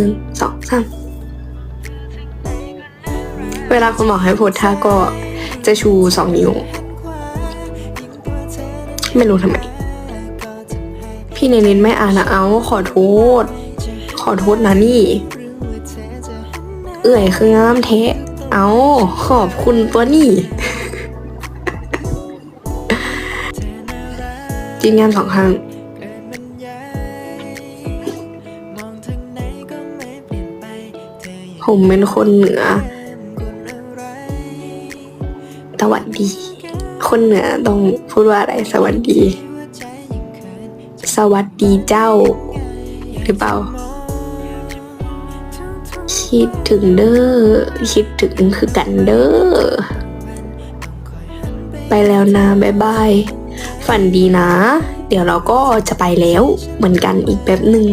นึ่งสองสามเวลาคุณหมอให้โพสท่าก็จะชูสองนิ้ว ไม่รู้ทำไม พี่เนนินไม่อ่านนะเอาขอโทษ ขอโทษนะนี่ เอื่อยคืองามเทะเอาขอบคุณตัวนี่กินงานสองครั้ง ผมเป็นคนเหนือสวัสดี คนเหนือต้องพูดว่าอะไรสวัสดี สวัสดีเจ้า หรือเปล่า คิดถึงเด้อ คิดถึงคือกันเด้อ ไปแล้วนะบ๊ายบาย ฝันดีนะ เดี๋ยวเราก็จะไปแล้วเหมือนกันอีกแป๊บหนึ่ง